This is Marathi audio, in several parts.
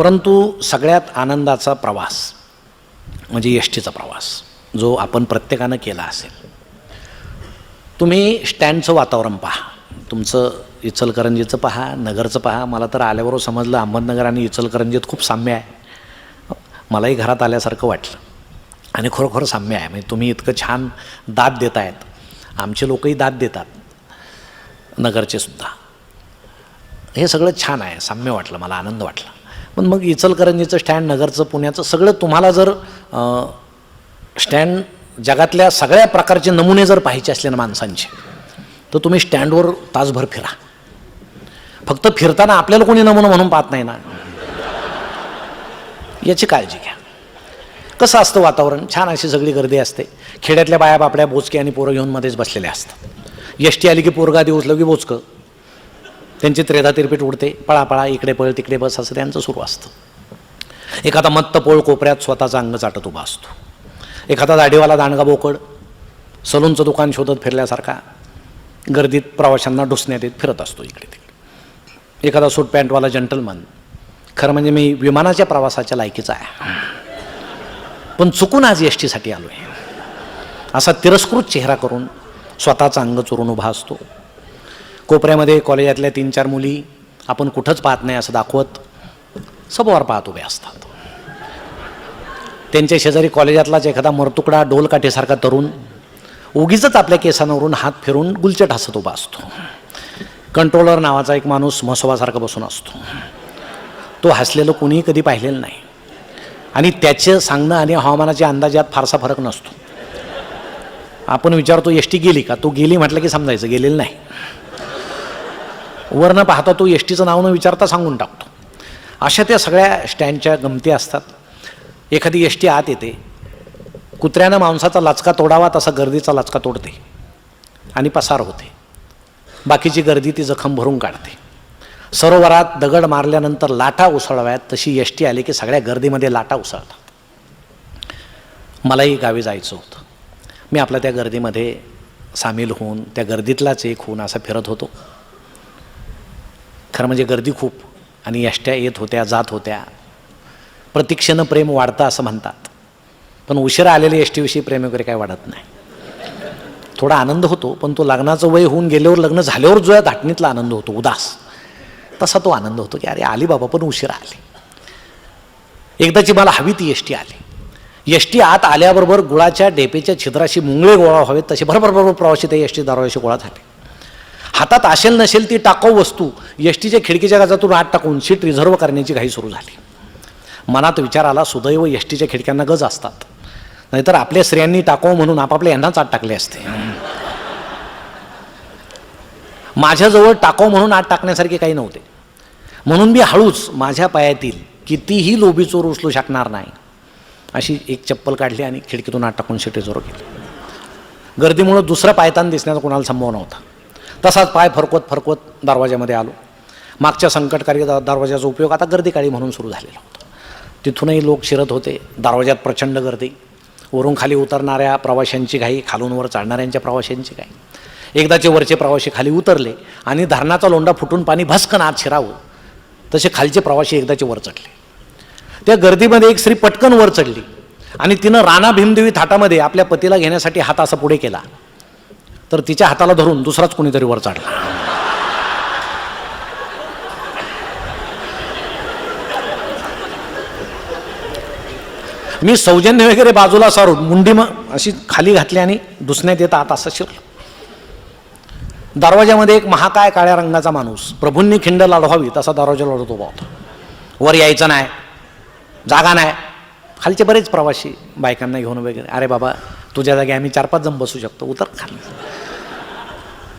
परंतु सगळ्यात आनंदाचा प्रवास म्हणजे एस प्रवास जो आपण प्रत्येकानं केला असेल. तुम्ही स्टँडचं वातावरण पहा. तुमचं इचलकरंजीचं पहा नगरचं पहा. मला तर आल्याबरोबर समजलं अहमदनगर आणि इचलकरंजीत खूप साम्य आहे. मलाही घरात आल्यासारखं वाटलं. आणि खरोखर साम्य आहे. म्हणजे तुम्ही इतकं छान दाद देत आहेत आमचे लोकही दाद देतात. नगरचे सुद्धा. हे सगळं छान आहे. साम्य वाटलं मला आनंद वाटला. पण मग इचलकरंजीचं स्टँड नगरचं पुण्याचं सगळं तुम्हाला जर स्टँड जगातल्या सगळ्या प्रकारचे नमुने जर पाहायचे असले ना माणसांचे तर तुम्ही स्टँडवर तासभर फिरा. फक्त फिरताना आपल्याला कोणी नमुना म्हणून पाहत नाही ना. याची काळजी घ्या. कसं असतं वातावरण? छान अशी सगळी गर्दी असते. खेड्यातल्या बाया बापड्या बोचके आणि पोरं घेऊन मध्येच बसलेल्या असतात. एस टी आली की पोरगा दिवस लगी बोचकं. त्यांची त्रेधा तिरपीट उडते पळा पळा इकडे पळ तिकडे बस असं त्यांचं सुरू असतं. एखादा मत्त पोळ कोपऱ्यात स्वतःचा अंग चाटत उभा असतो. एखादा दाढीवाला दांडगा बोकड सलूनचं दुकान शोधत फिरल्यासारखा गर्दीत प्रवाशांना डुसण्यात येत फिरत असतो इकडे तिकडे. एखादा सूट पॅन्टवाला जंटलमन खरं म्हणजे मी विमानाच्या प्रवासाच्या लायकीचा आहे. पण चुकून आज एस टीसाठी आलो आहे असा तिरस्कृत चेहरा करून स्वतःचा अंग चोरून उभा असतो. कोपऱ्यामध्ये कॉलेजातल्या तीन चार मुली आपण कुठंच पाहत नाही असं दाखवत सबवार पाहत उभे असतात. त्यांच्या शेजारी कॉलेजातलाच एखादा मरतुकडा डोलकाठीसारखा तरुण उगीच आपल्या केसांवरून हात फिरून गुलचट हसत उभा असतो. कंट्रोलर नावाचा एक माणूस म्हसोबासारखा बसून असतो. तो हसलेलं कोणीही कधी पाहिलेलं नाही. आणि त्याचं सांगणं आणि हवामानाच्या अंदाजात फारसा फरक नसतो. आपण विचारतो एस टी गेली का? तो गेली म्हटलं की समजायचं गेलेलं नाही. वरनं पाहता तो एस टीचं नाव न विचारता सांगून टाकतो. अशा त्या सगळ्या स्टँडच्या गमती असतात. एखादी एस टी आत येते. कुत्र्यानं मांसाचा लाचका तोडावा तसा गर्दीचा लाचका तोडते. आणि पसार होते. बाकीची गर्दी ती जखम भरून काढते. सरोवरात दगड मारल्यानंतर लाटा उसळव्यात तशी एस टी आली की सगळ्या गर्दीमध्ये लाटा उसळतात. मलाही गावी जायचं होतं. मी आपल्या त्या गर्दीमध्ये सामील होऊन त्या गर्दीतलाच एक होऊन असा फिरत होतो. खरं म्हणजे गर्दी खूप आणि यष्ट्या येत होत्या जात होत्या. प्रतीक्षेनं प्रेम वाढतं असं म्हणतात. पण उशिरा आलेले यष्टीविषयी प्रेम वगैरे काय वाढत नाही. थोडा आनंद होतो पण तो लग्नाचं वय होऊन गेल्यावर लग्न झाल्यावर जो या धाटणीतला आनंद होतो उदास. तसा तो आनंद होतो की अरे आली बाबा पण उशिरा आली. एकदाची मला हवी ती यष्टी आली. यष्टी आत आल्याबरोबर गुळाच्या डेपेच्या छिद्राशी मुंगळे गोळा व्हावेत तसे भरभर बरोबर प्रवाशी ते यष्टी टी गोळा झाले. हातात असेल नसेल ती टाकाऊ वस्तू एस टीच्या खिडकीच्या गजातून आत टाकून सीट रिझर्व करण्याची घाई सुरू झाली. मनात विचार आला सुदैव एस टीच्या खिडक्यांना गज असतात. नाहीतर आपल्या स्त्रियांनी टाकावं म्हणून आपापल्या यांनाच आत टाकले असते. माझ्याजवळ टाकाव म्हणून आत टाकण्यासारखे काही नव्हते. म्हणून मी हळूच माझ्या पायातील कितीही लोभी चोर उचलू शकणार नाही अशी एक चप्पल काढली आणि खिडकीतून आत टाकून सीट रिझर्व केली. गर्दीमुळं दुसरा पायतान दिसण्याचा कोणाला संभव नव्हता. तसाच पाय फरकवत फरकवत दरवाज्यामध्ये आलो. मागच्या संकटकारी द- दरवाजाचा उपयोग आता गर्दी काळी म्हणून सुरू झालेला होता. तिथूनही लोक शिरत होते दरवाजात प्रचंड गर्दी. वरून खाली उतरणाऱ्या प्रवाशांची घाई खालून वर चढणाऱ्यांच्या प्रवाशांची घाई. एकदाचे वरचे प्रवासी खाली उतरले आणि धरणाचा लोंडा फुटून पाणी भस्कन आत शिरावं. तसे खालचे प्रवासी एकदाचे वर चढले. त्या गर्दीमध्ये एक स्त्री पटकन वर चढली आणि तिनं राणा भीमदेवी थाटामध्ये आपल्या पतीला घेण्यासाठी हात असा पुढे केला. तर तिच्या हाताला धरून दुसराच कोणीतरी वर चढला. मी सौजन्य वगैरे बाजूला सारून मुंडी मग अशी खाली घातली आणि दुसण्यात येत आता असं शिरलो. दरवाज्यामध्ये एक महाकाय काळ्या रंगाचा माणूस प्रभूंनी खिंड लढवावी तसा दरवाजा लढत उभा होता वर यायचं नाही जागा नाही. खालचे बरेच प्रवासी बायकांना घेऊन वगैरे अरे बाबा तुझ्या जागी आम्ही चार पाच जण बसू शकतो उतर खाली.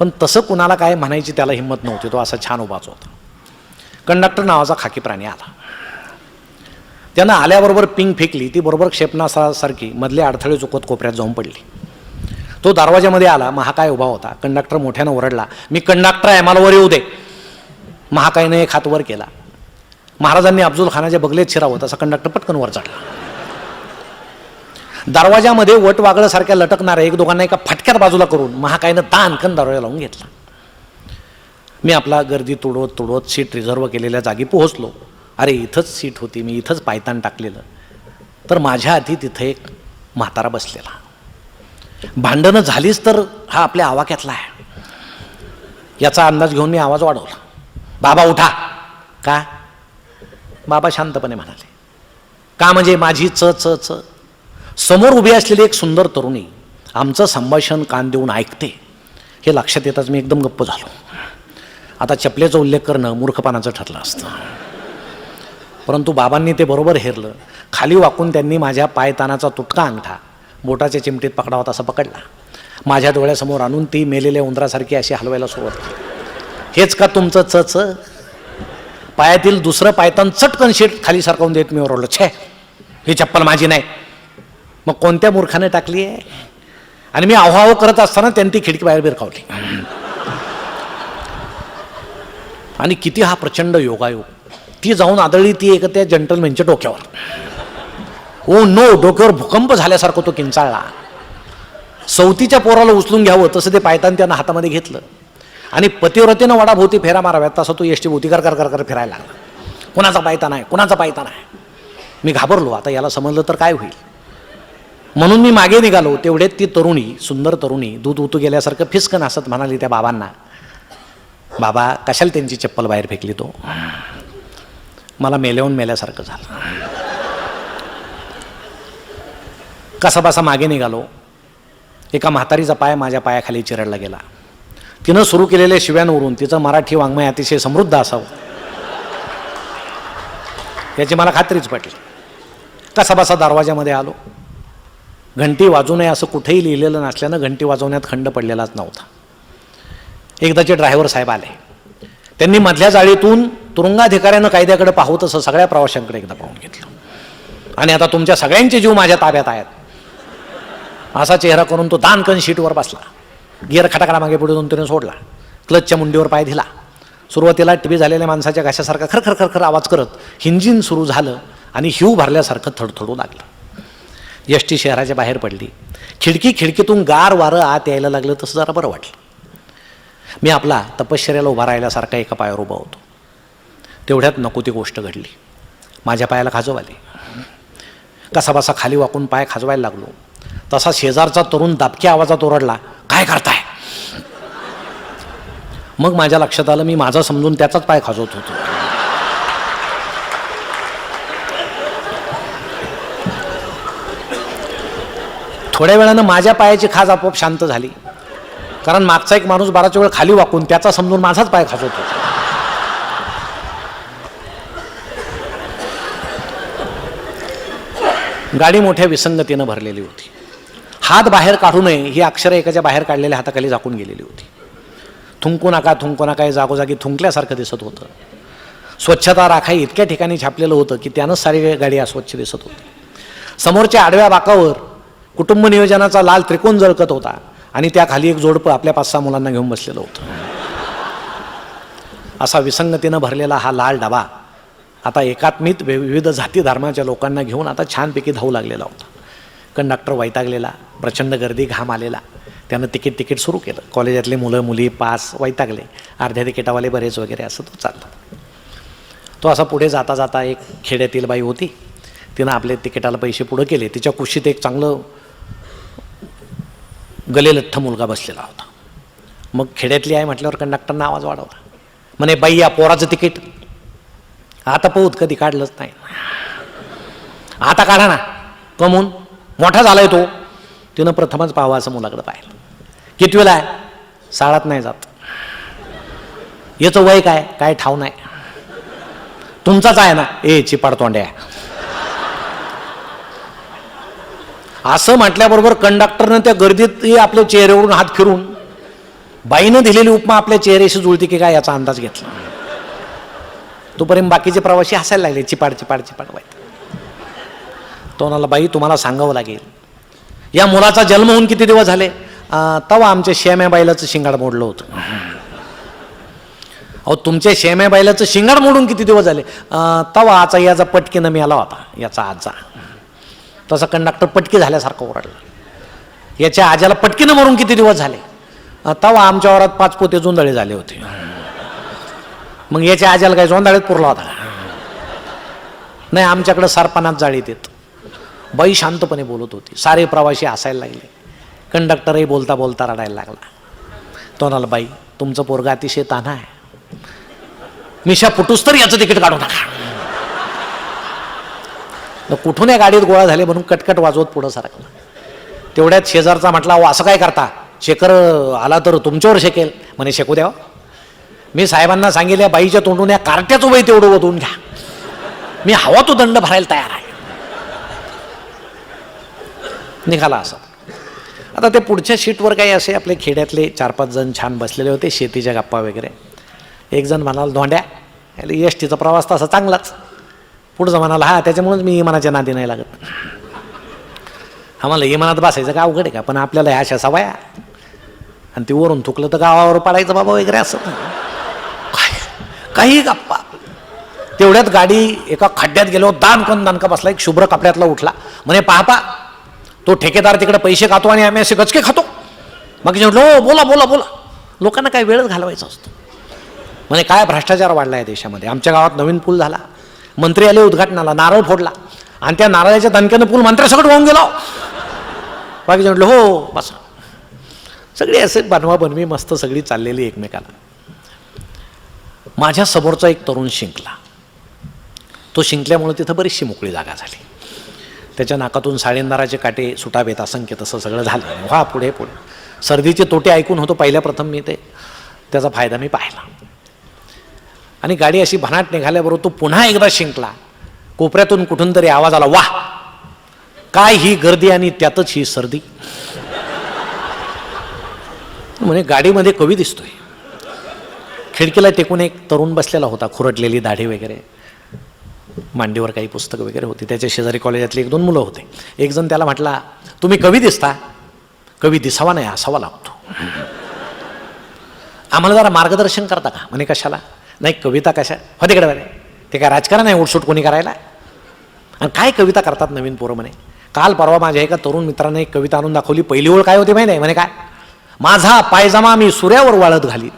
पण तसं कुणाला काय म्हणायची त्याला हिंमत नव्हती. तो असा छान उभाच होता. कंडक्टर नावाचा खाकी प्राणी आला. त्यानं आल्याबरोबर पिंग फेकली. ती बरोबर क्षेपणासासारखी मधले अडथळे चुकत कोपऱ्यात जाऊन पडली. तो दरवाजामध्ये आला. महाकाय उभा होता. कंडक्टर मोठ्यानं ओरडला मी कंडक्टर आहे मला वर येऊ दे. महाकायनं एक हात वर केला. महाराजांनी अफजल खानाच्या बगलेत शिरावं तसा कंडक्टर पटकन वर चढला. दरवाजामध्ये वट वागळ्यासारख्या लटकणाऱ्या एक दोघांना एका फटक्यात बाजूला करून महाकायनं तानकन दरवाजा लावून घेतला. मी आपला गर्दी तुडवत तुडवत सीट रिझर्व केलेल्या जागी पोहोचलो. अरे इथंच सीट होती मी इथंच पायतान टाकलेलं. तर माझ्या आधी तिथं एक म्हातारा बसलेला. भांडणं झालीच तर हा आपल्या आवाक्यातला आहे. याचा अंदाज घेऊन मी आवाज वाढवला. बाबा उठा. का? बाबा शांतपणे म्हणाले. का म्हणजे माझी च च च? समोर उभी असलेली एक सुंदर तरुणी आमचं संभाषण कान देऊन ऐकते. हे लक्षात येताच मी एकदम गप्प झालो. आता चपलेचा उल्लेख करणं मूर्खपणाचं ठरलं असतं. परंतु बाबांनी ते बरोबर हेरलं. खाली वाकून त्यांनी माझ्या पायतानाचा तुटका अंगठा बोटाच्या चिमटीत पकडावा तसा पकडला. माझ्या डोळ्यासमोर आणून ती मेलेल्या उंदरासारखी अशी हलवायला सुरुवात केली. हेच का तुमचं च च? पायातील दुसरं पायतान चटकन शीट खाली सरकवून देत मी ओरडलो. छे ही चप्पल माझी नाही. मग कोणत्या मूर्खाने टाकली आहे? आणि मी आव्हाव करत असताना त्यांनी ती खिडकी बाहेर बिरकावली. आणि किती हा प्रचंड योगायोग. ती जाऊन आदळली ती एक त्या जंटलमॅनच्या डोक्यावर. ओ नो डोक्यावर भूकंप झाल्यासारखं तो किंचाळला. सवतीच्या पोराला उचलून घ्यावं तसं ते पायतान त्यानं हातामध्ये घेतलं. आणि पतिव्रतेनं वडाभोवती फेरा माराव्यात तसं तो एसटी भोवती कर कर कर कर फिरायला लागला. कुणाचा पायताना आहे? कुणाचा पायताना आहे? मी घाबरलो. आता याला समजलं तर काय होईल? म्हणून मी मागे निघालो तेवढ्यात ती तरुणी सुंदर तरुणी दूध उतू गेल्यासारखं फिसकन असत म्हणाली त्या बाबांना. बाबा कशाला त्यांची चप्पल बाहेर फेकली तो? मला मेल्याहून मेल्यासारखं झालं. कसा बसा मागे निघालो. एका म्हातारीचा पाय माझ्या पायाखाली चिरडला गेला. तिनं सुरू केलेल्या शिव्यांवरून तिचं मराठी वाङ्मय अतिशय समृद्ध असावं. याची मला खात्रीच पटली. कसा बसा दरवाजामध्ये आलो. घंटी वाजू नये असं कुठेही लिहिलेलं नसल्यानं घंटी वाजवण्यात खंड पडलेलाच नव्हता. एकदाचे ड्रायव्हर साहेब आले त्यांनी मधल्या जाळीतून तुरुंगाधिकाऱ्यानं कायद्याकडे पाहू तसं सगळ्या प्रवाशांकडे एकदा पाहून घेतलं. आणि आता तुमच्या सगळ्यांचे जीव माझ्या ताब्यात आहेत. असा चेहरा करून तो दानकन शीटवर बसला. गिअर खटाकडा मागे पुढे दोन सोडला. क्लचच्या मुंडीवर पाय दिला. सुरुवातीला टीव्ही झालेल्या माणसाच्या घशासारखा खर खर खर आवाज करत हिंजिन सुरू झालं आणि हिव भरल्यासारखं थडथडू लागलं. एस टी शहराच्या बाहेर पडली. खिडकी खिडकीतून गार वारं आत यायला लागलं तसं जरा बरं वाटलं. मी आपला तपश्चर्याला उभा राहिल्यासारखा एका पायावर उभा होतो. तेवढ्यात नको ती गोष्ट घडली. माझ्या पायाला खाजव आली. कसाबसा खाली वाकून पाय खाजवायला लागलो. तसा शेजारचा तरुण दाबक्या आवाजात ओरडला काय करताय? मग माझ्या लक्षात आलं मी माझं समजून त्याचाच पाय खाजवत होतो. थोड्या वेळानं माझ्या पायाची खाज आपोआप शांत झाली. कारण मागचा एक माणूस बाराच वेळ खाली वाकून त्याचा समजून माझाच पाय खाजवत होता. गाडी मोठ्या विसंगतीनं भरलेली होती. हात बाहेर काढू नये ही अक्षरं एकाच्या बाहेर काढलेल्या हाताखाली झाकून गेलेली होती. थुंकू नका थुंकू नका हे जागोजागी थुंकल्यासारखं दिसत होतं. स्वच्छता राखाई इतक्या ठिकाणी छापलेलं होतं की त्यानंच सारी गाडी अस्वच्छ दिसत होती. समोरच्या आडव्या बाकावर कुटुंब नियोजनाचा लाल त्रिकोण जळकत होता आणि त्याखाली एक जोडपं आपल्या पाच सहा मुलांना घेऊन बसलेलं होतं. असा विसंगतीनं भरलेला हा लाल डबा आता एकात्मित वि- विविध जाती धर्माच्या लोकांना घेऊन आता छानपैकी धावू लागलेला होता. कंडक्टर वैतागलेला प्रचंड गर्दी घाम आलेला. त्यानं तिकीट तिकीट सुरू केलं. कॉलेजातले मुलं मुली पास वैतागले. अर्ध्या तिकिटावाले बरेच वगैरे असं तो चालला. तो असा पुढे जाता जाता एक खेड्यातील बाई होती. तिनं आपले तिकिटाला पैसे पुढं केले. तिच्या कुशीत एक चांगलं गलेलठ्ठ मुलगा बसलेला होता. मग खेड्यातली आहे म्हटल्यावर कंडक्टरनं आवाज वाढवला? म्हणे बाई या पोराचं तिकीट आता पोहत कधी काढलंच नाही. आता काढा ना. कमून? मोठा झालाय तो. तिनं प्रथमच पाहावं असं मुलाकडे पाहिलं. किती वेळा आहे? साळात नाही जात. याचं वय काय? काय ठाव नाही. तुमचाच आहे ना. ए चिपाड तोंड्या. असं म्हटल्याबरोबर कंडक्टरनं त्या गर्दीत आपल्या चेहऱ्यावरून हात फिरून बाईनं दिलेली उपमा आपल्या चेहऱ्याशी जुळते की काय याचा अंदाज घेतला. तोपर्यंत बाकीचे प्रवासी हसायला लागले चिपाड चिपाड चिपाड बाई. तो बाई तुम्हाला सांगावं लागेल. या मुलाचा जन्म होऊन किती दिवस झाले? तवा आमच्या श्याम्या बाईलाचं शिंगाड मोडलं होतं. अहो तुमच्या शेम्या बाईलाचं शिंगाड मोडून किती दिवस झाले? तवा आचा याचा पटकीनं मी आला होता याचा आजा. तसा कंडक्टर पटकी झाल्यासारखं ओरडला. याच्या आज्याला पटकीनं मरून किती दिवस झाले? तवा तेव्हा आमच्या वरात पाच पोते जोंधळे झाले होते. मग याच्या आज्याला काय जोंधळ्यात पुरला होता नाही आमच्याकडं सारपानात जाळीत येत बाई शांतपणे बोलत होती. सारे प्रवासी हसायला लागले. कंडक्टरही बोलता बोलता रडायला लागला. तो म्हणाला बाई तुमचं पोरगा अतिशय ताना आहे. मिशा फुटूस तर याचं तिकीट काढू नका. कुठून या गाडीत गोळा झाले म्हणून कटकट वाजवत पुढं सरकला तेवढ्यात शेजारचा म्हटला असं काय करता? शेखर आला तर तुमच्यावर शेकेल. म्हणे शेकू द्यावं हो. मी साहेबांना सांगितलं बाईच्या तोंडून या कार्ट्याचं वय तेवढं वधून घ्या. मी हवा तो दंड भरायला तयार आहे. निघाला असं. आता ते पुढच्या शीटवर काही असे आपले खेड्यातले चार पाच जण छान बसलेले होते शेतीच्या गप्पा वगैरे. एक जण म्हणाल धोंड्या एस टीचा प्रवास तसा चांगलाच. पुढं म्हणाला हा त्याच्यामुळेच मी इमानाच्या नादी नाही लागत. आम्हाला इमानात बसायचं का अवघड आहे का? पण आपल्याला ह्या अशा सवाया. आणि ते वरून थुकलं तर गावावर पडायचं बाबा वगैरे असं. काही गप्पा. तेवढ्यात गाडी एका खड्ड्यात गेलो दान कोण दानका बसला एक शुभ्र कपड्यातला उठला. म्हणे पाहा तो ठेकेदार तिकडे पैसे खातो आणि आम्ही असे गचके खातो. मग म्हटलं हो बोला बोला बोला. लोकांना काय वेळच घालवायचा असतो. म्हणे काय भ्रष्टाचार वाढला आहे देशामध्ये? आमच्या गावात नवीन पूल झाला. मंत्री आले उद्घाटनाला नारळ फोडला. आणि त्या नारळाच्या दणक्यानं पूल मंत्र्यासकट होऊन गेलो. बाकी म्हटलं हो बस. सगळी असे बनवा बनवी मस्त सगळी चाललेली एकमेकाला. माझ्या समोरचा एक तरुण शिंकला. तो शिंकल्यामुळे तिथं बरीचशी मोकळी जागा झाली. त्याच्या नाकातून साडेंदाराचे काटे सुटावेत असंख्य तसं सगळं झालं. व्हा पुढे पुढे. सर्दीचे तोटे ऐकून होतो पहिल्या प्रथम मी ते. त्याचा फायदा मी पाहिला. आणि गाडी अशी भनाट निघाल्याबरोबर तो पुन्हा एकदा शिंकला. कोपऱ्यातून कुठून तरी आवाज आला वाह! काय ही गर्दी आणि त्यातच ही सर्दी. म्हणे गाडीमध्ये कवी दिसतोय. खिडकीला टेकून एक तरुण बसलेला होता खुरटलेली दाढी वगैरे. मांडीवर काही पुस्तकं वगैरे होती. त्याच्या शेजारी कॉलेजातली एक दोन मुलं होते. एक जण त्याला म्हटला तुम्ही कवी दिसता? कवी दिसावा नाही असावा लागतो. आम्हाला जरा मार्गदर्शन करता का? म्हणे कशाला? नाही कविता कशा? हो तिकडे बरे ते काय राजकारण आहे उठसूट कोणी करायला? आणि काय कविता करतात नवीन पोरं म्हणे? काल परवा माझ्या एका तरुण मित्राने एक कविता आणून दाखवली. पहिली ओळ काय होती माहिती आहे? म्हणे काय? माझा पायजमा मी सूर्यावर वाळत घाली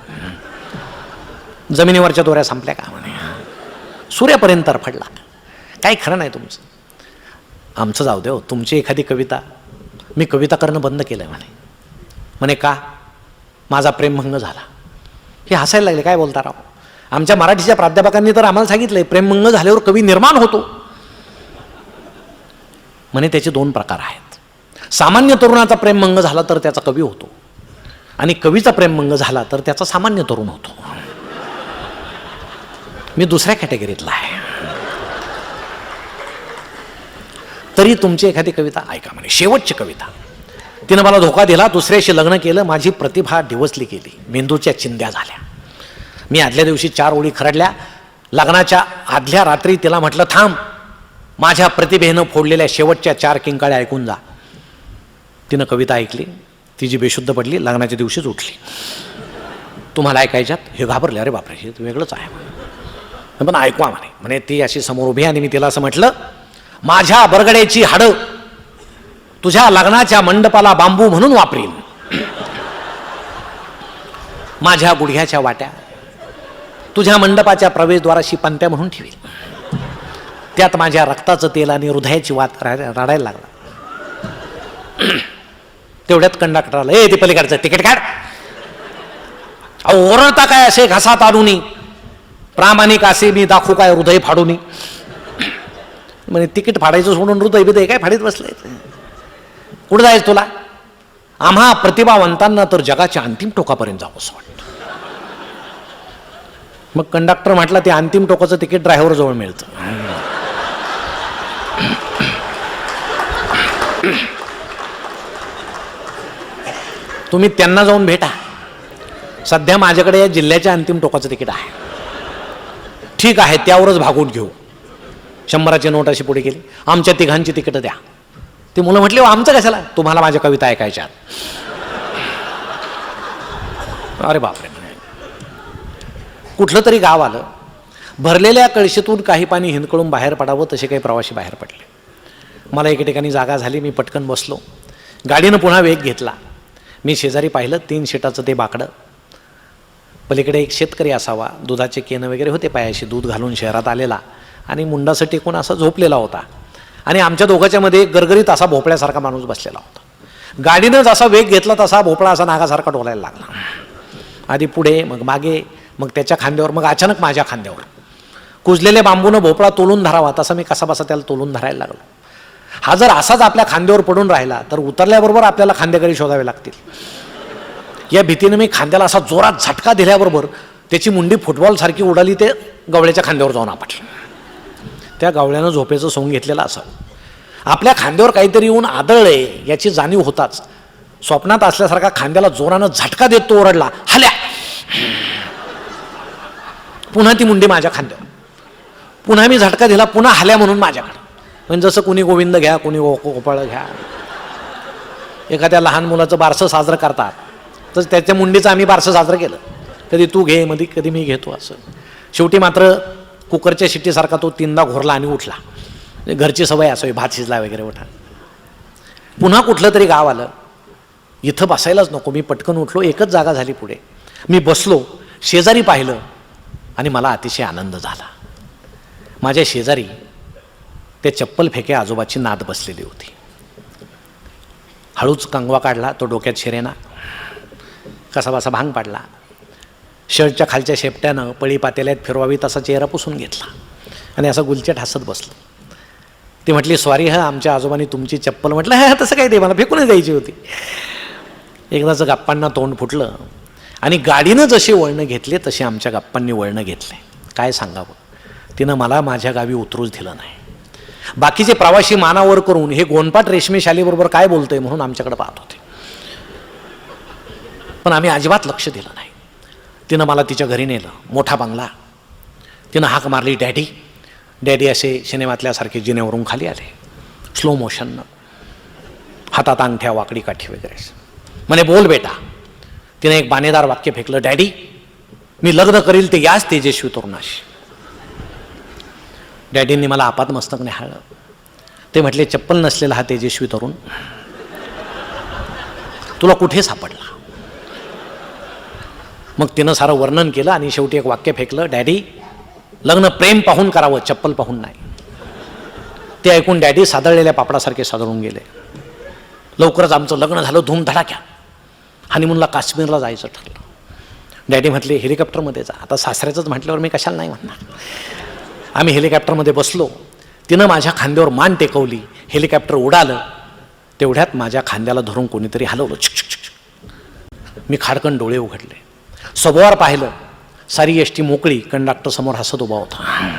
जमिनीवरच्या दोऱ्या संपल्या का म्हणे? सूर्यापर्यंत तरफडला काही खरं नाही तुमचं. आमचं जाऊ दे हो तुमची एखादी कविता. मी कविता करणं बंद केलं म्हणे. म्हणे का? माझा प्रेमभंग झाला. हे हसायला लागले काय बोलता राव? आमच्या मराठीच्या प्राध्यापकांनी तर आम्हाला सांगितलं प्रेमभंग झाल्यावर कवी निर्माण होतो. म्हणे त्याचे दोन प्रकार आहेत. सामान्य तरुणाचा प्रेमभंग झाला तर त्याचा कवी होतो. आणि कवीचा प्रेमभंग झाला तर त्याचा सामान्य तरुण होतो. मी दुसऱ्या कॅटेगरीतला आहे. तरी तुमची एखादी कविता ऐका म्हणे शेवटची कविता. तिनं मला धोका दिला दुसऱ्याशी लग्न केलं माझी प्रतिभा डिवसली गेली मेंदूच्या चिंध्या झाल्या. मी आदल्या दिवशी चार ओळी खरडल्या. लग्नाच्या आदल्या रात्री तिला म्हटलं थांब माझ्या प्रतिभेनं फोडलेल्या शेवटच्या चार किंकाळ्या ऐकून जा. तिनं कविता ऐकली. तिची बेशुद्ध पडली लग्नाच्या दिवशीच उठली. तुम्हाला ऐकायच्यात? हे घाबरले. अरे बापरे हे वेगळंच आहे. पण ऐकवा म्हणे. म्हणे ती अशी समोर उभी आणि मी तिला असं म्हटलं माझ्या बरगड्याची हाडं तुझ्या लग्नाच्या मंडपाला बांबू म्हणून वापरीन. माझ्या गुडघ्याच्या वाट्या तुझ्या मंडपाच्या प्रवेशद्वाराशी पंत्या म्हणून ठेवी त्यात माझ्या रक्ताचं तेल आणि हृदयाची वात रा- रडायला लागला. तेवढ्यात कंडक्टरला ए ते पलीकडचं तिकीट काढ. अहो ओरडता काय असे घसात आणून प्रामाणिक असे मी दाखवू काय हृदय फाडूनी म्हणे तिकीट फाडायचं सोडून हृदय बिदय काय फाडीत बसले कुठं जायचं तुला? आम्हा प्रतिभावंतांना तर जगाच्या अंतिम टोकापर्यंत जावं असं वाटतं. मग कंडक्टर म्हटला ते अंतिम टोकाचं तिकीट ड्रायव्हर जवळ मिळतं. तुम्ही त्यांना जाऊन भेटा. सध्या माझ्याकडे या जिल्ह्याच्या अंतिम टोकाचं तिकीट आहे. ठीक आहे त्यावरच भागून घेऊ. शंभराची नोट अशी पुढे गेली आमच्या तिघांची तिकीटं द्या. ती मुलं म्हटली आमचं कशाला? तुम्हाला माझ्या कविता ऐकायच्या अरे बापरे. कुठलं तरी गाव आलं भरलेल्या कळशीतून काही पाणी हिंदकळून बाहेर पडावं तसे काही प्रवासी बाहेर पडले. मला एके ठिकाणी जागा झाली मी पटकन बसलो. गाडीनं पुन्हा वेग घेतला. मी शेजारी पाहिलं तीन शिटाचं ते बाकडं. पलीकडे एक शेतकरी असावा दुधाचे केनं वगैरे होते पायाशी दूध घालून शहरात आलेला आणि मुंडासं टेकून असा झोपलेला होता. आणि आमच्या दोघाच्यामध्ये गरगरीत असा भोपळ्यासारखा माणूस बसलेला होता. गाडीनं जसा वेग घेतला तसा भोपळा असा नागासारखा डोलायला लागला. आधी पुढे मग मागे मग त्याच्या खांद्यावर मग अचानक माझ्या खांद्यावर. कुजलेल्या बांबूनं भोपळा तोलून धरावा तसा मी कसा बसा त्याला तोलून धरायला लागलो. हा जर असाच आपल्या खांद्यावर पडून राहिला तर उतरल्याबरोबर आपल्याला खांदेकरी शोधावे लागतील. या भीतीने मी खांद्याला असा जोरात झटका दिल्याबरोबर त्याची मुंडी फुटबॉलसारखी उडाली ते गवळ्याच्या खांद्यावर जाऊन आपटलं. त्या गवळ्यानं झोपेचं सोंग घेतलेलं असावं आपल्या खांद्यावर काहीतरी येऊन आदळले याची जाणीव होताच. स्वप्नात असल्यासारखा खांद्याला जोरानं झटका देत तो ओरडला हल्या! पुन्हा ती मुंडी माझ्या खांद्यावर. पुन्हा मी झटका दिला पुन्हा हल्या म्हणून माझ्याकडे. पण जसं कुणी गोविंद घ्या कुणी गोपाळ घ्या. एखाद्या लहान मुलाचं बारसं साजरं करतात तर त्याच्या मुंडीचं आम्ही बारसं साजरं केलं. कधी तू घे मध्ये कधी मी घेतो असं. शेवटी मात्र कुकरच्या शिट्टीसारखा तो तीनदा घोरला आणि उठला. म्हणजे घरची सवय असावी भात शिजला वगैरे उठा. पुन्हा कुठलं तरी गाव आलं. इथं बसायलाच नको मी पटकन उठलो एकच जागा झाली पुढे. मी बसलो शेजारी पाहिलं आणि मला अतिशय आनंद झाला. माझ्या शेजारी ते चप्पल फेके आजोबाची नाद बसलेली होती. हळूच कंगवा काढला तो डोक्यात शिरेना. कसाबासा भांग पाडला. शर्टच्या खालच्या शेपट्यानं पळी पातेल्यात फिरवावी तसा चेहरा पुसून घेतला. आणि असं गुलचेट हसत बसलं. ती म्हटली सॉरी हा आमच्या आजोबांनी तुमची चप्पल म्हटलं हा तसं काही ते मला फेकूनच द्यायची होती. एकदाचं गप्पांना तोंड फुटलं. आणि गाडीनं जसे वळणं घेतले तसे आमच्या गप्पांनी वळणं घेतले. काय सांगावं? तिनं मला माझ्या गावी उतरूच दिलं नाही. बाकीचे प्रवासी मानावर करून हे गोंडपाट रेशमी शालीबरोबर काय बोलतंय म्हणून आमच्याकडे पाहत होते. पण आम्ही अजिबात लक्ष दिलं नाही. तिनं मला तिच्या घरी नेलं. मोठा बंगला. तिनं हाक मारली डॅडी. डॅडी असे सिनेमातल्यासारखे जिनेवरून खाली आले. स्लो मोशननं हातात अंगठ्या वाकडी काठी वगैरे. म्हणे बोल बेटा. तिने एक बाणेदार वाक्य फेकलं डॅडी मी लग्न करील ते याच तेजस्वी तरुणाशी. डॅडींनी मला आपात मस्तक निहाळलं ते म्हटले चप्पल नसलेला हा तेजस्वी तरुण तुला कुठे सापडला? मग तिनं सारं वर्णन केलं आणि शेवटी एक वाक्य फेकलं डॅडी लग्न प्रेम पाहून करावं चप्पल पाहून नाही. ते ऐकून डॅडी सादळलेल्या पापडासारखे सादळून गेले. लवकरच आमचं लग्न झालं धूमधडाक्या हनीमूनला काश्मीरला जायचं ठरलं. डॅडी म्हटले हेलिकॉप्टरमध्ये जा. आता सासऱ्याचंच म्हटल्यावर मी कशाला नाही म्हणणार? आम्ही हेलिकॉप्टरमध्ये बसलो. तिनं माझ्या खांद्यावर मान टेकवली. हेलिकॉप्टर उडालं. तेवढ्यात माझ्या खांद्याला धरून कोणीतरी हलवलं. छिक मी खाडकन डोळे उघडले. सबोवार पाहिलं. सारी एस टी मोकळी. कंडक्टर समोर हसत उभा होता.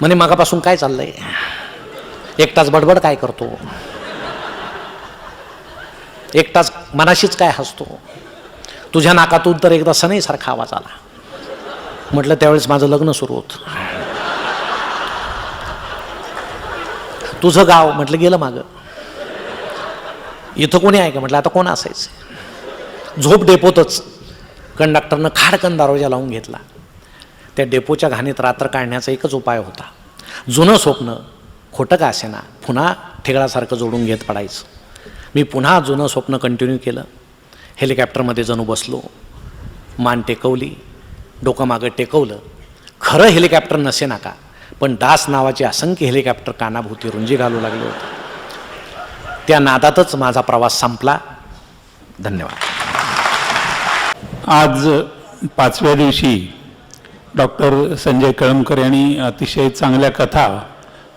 म्हणे मागापासून काय चाललंय? एक तास बडबड काय करतो? एक तास मनाशीच काय हसतो? तुझ्या नाकातून तर एकदा सनईसारखा आवाज आला. म्हटलं त्यावेळेस माझं लग्न सुरू होतं. तुझं गाव म्हटलं गेलं मागं. इथं कोणी आहे का? म्हटलं आता कोण असायचं? झोप डेपोतच. कंडक्टरनं खाडकन दरवाजा लावून घेतला. त्या डेपोच्या घाणीत रात्र काढण्याचा एकच उपाय होता. जुनं स्वप्न खोटं का असेना? पुन्हा ठेगळासारखं जोडून घेत पडायचं. मी पुन्हा जुनं स्वप्न कंटिन्यू केलं. हेलिकॉप्टरमध्ये जणू बसलो. मान टेकवली. डोकं मागं टेकवलं. खरं हेलिकॉप्टर नसे नाका पण दास नावाचे असंख्य हेलिकॉप्टर कानाभोवती रुंजी घालू लागले होते. त्या नादातच माझा प्रवास संपला. धन्यवाद. आज पाचव्या दिवशी डॉक्टर संजय कळमकर यांनी अतिशय चांगल्या कथा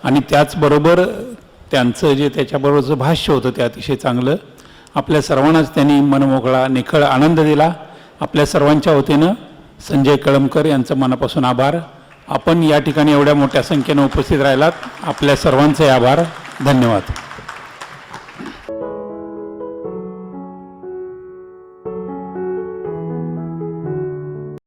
आणि त्याचबरोबर त्यांचं जे त्याच्याबरोबरचं भाष्य होतं ते अतिशय चांगलं. आपल्या सर्वांनाच त्यांनी मनमोकळा निखळ आनंद दिला. आपल्या सर्वांच्या वतीनं संजय कळमकर यांचं मनापासून आभार. आपण या ठिकाणी एवढ्या मोठ्या संख्येनं उपस्थित राहिलात. आपल्या सर्वांचे आभार. धन्यवाद.